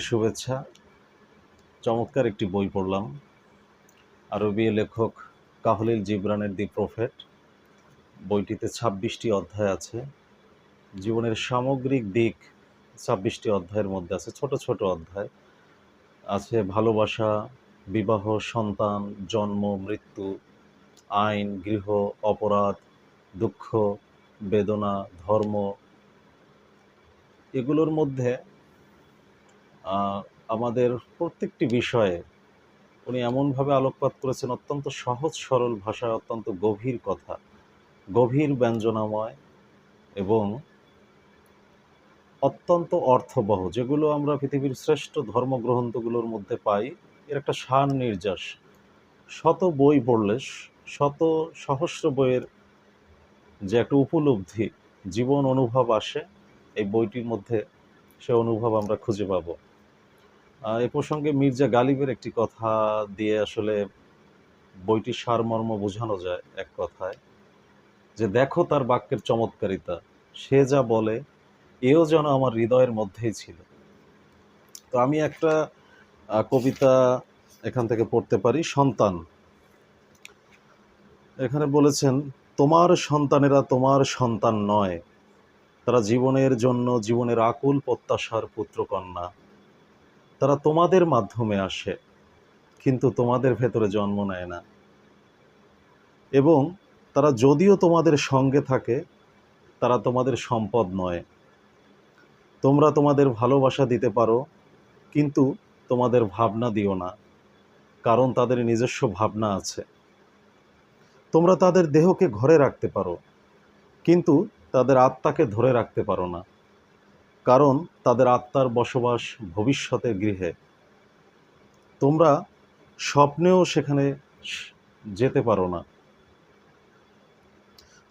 শুভেচ্ছা। চমৎকার একটি বই পড়লাম। আরবি লেখক কাহলিল জিবরানের দি প্রফেট। বইটিতে ছাব্বিশটি অধ্যায় আছে। জীবনের সামগ্রিক দিক ছাব্বিশটি অধ্যায়ের মধ্যে আছে। ছোট ছোট অধ্যায়। আছে ভালোবাসা, বিবাহ, সন্তান, জন্ম, মৃত্যু, আইন, গৃহ, অপরাধ, দুঃখ, বেদনা, ধর্ম। এগুলোর মধ্যে আমাদের প্রত্যেকটি বিষয়ে উনি এমনভাবে আলোকপাত করেছেন, অত্যন্ত সহজ, সরল ভাষায়, অত্যন্ত গভীর কথা। গভীর ব্যঞ্জনাময় এবং অত্যন্ত অর্থবহ, যেগুলো আমরা পৃথিবীর শ্রেষ্ঠ ধর্মগ্রন্থগুলোর মধ্যে পাই। এর একটা সার নির্যাস। শত বই পড়লে, শত সহস্র বইয়ের যে একটা উপলব্ধি, জীবন অনুভব আসে, এই বইটির মধ্যে সে অনুভব আমরা খুঁজে পাবো। এ প্রসঙ্গে মির্জা গালিবের একটি কথা দিয়ে আসলে বইটির সারমর্ম বোঝানো যায় এক কথায়, যে দেখো তার বাক্যের চমৎকারিতা। সে যা বলে, এও যেন আমার হৃদয়ের মধ্যেই ছিল। তো আমি একটা কবিতা এখান থেকে পড়তে পারি, সন্তান। এখানে বলেছেন, তোমার সন্তানেরা তোমার সন্তান নয়। তারা জীবনের জন্য জীবনের আকুল প্রত্যাশার পুত্রকন্যা তারা তোমাদের মাধ্যমে আসে, কিন্তু তোমাদের ভেতরে জন্ম নেয় না। এবং তারা যদিও তোমাদের সঙ্গে থাকে, তারা তোমাদের সম্পদ নয়। তোমরা তোমাদের ভালোবাসা দিতে পারো, কিন্তু তোমাদের ভাবনা দিও না, কারণ তাদের নিজস্ব ভাবনা আছে। তোমরা তাদের দেহকে ঘরে রাখতে পারো, কিন্তু তাদের আত্মাকে ধরে রাখতে পারো না। কারণ তাদের আত্মার বসবাস ভবিষ্যতের গৃহে। তোমরা স্বপ্নেও সেখানে যেতে পারো না।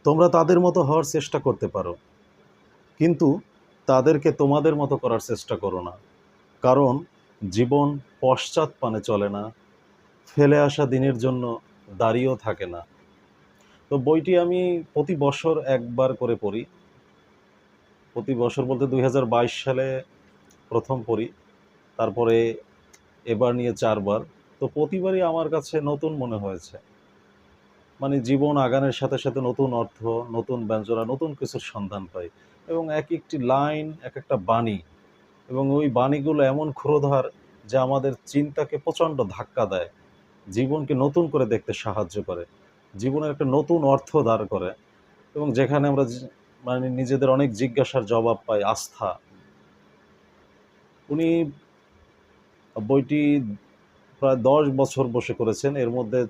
তোমরা তাদের মতো হওয়ার চেষ্টা করতে পারো, কিন্তু তাদেরকে তোমাদের মতো করার চেষ্টা করো না, কারণ জীবন পশ্চাৎ পানে চলে না, ফেলে আসা দিনের জন্য দাঁড়িয়েও থাকে না। তো বইটি আমি প্রতি বছর একবার করে পড়ি। প্রতি বছর বলতে দুই হাজার বাইশ সালে প্রথম পড়ি, তারপরে এবার নিয়ে চারবার। তো প্রতিবারই আমার কাছে নতুন মনে হয়েছে। মানে জীবন আগানের সাথে সাথে নতুন অর্থ, নতুন ব্যঞ্জনা, নতুন কিছুর সন্ধান পাই এবং এক একটি লাইন, এক একটা বাণী এবং ওই বাণীগুলো এমন ক্ষুরোধার যা আমাদের চিন্তাকে প্রচণ্ড ধাক্কা দেয়, জীবনকে নতুন করে দেখতে সাহায্য করে, জীবনের একটা নতুন অর্থ দাঁড় করে এবং যেখানে আমরা মানে নিজেদের অনেক জিজ্ঞাসার জবাব পায়, আস্থা। উনি বইটি প্রায় দশ বছর বসে করেছেন, এর মধ্যে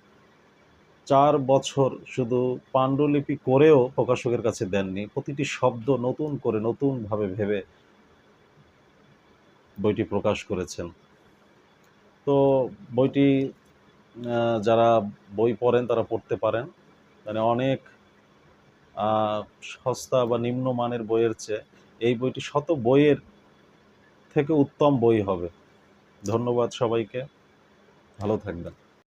চার বছর শুধু পাণ্ডুলিপি করেও প্রকাশকের কাছে দেননি, প্রতিটি শব্দ নতুন করে নতুনভাবে ভেবে বইটি প্রকাশ করেছেন। তো বইটি যারা বই পড়েন তারা পড়তে পারেন মানে অনেক সস্তা বা নিম্নমানের বইয়ের চেয়ে এই বইটি শত বইয়ের থেকে উত্তম বই হবে। ধন্যবাদ সবাইকে। ভালো থাকবেন।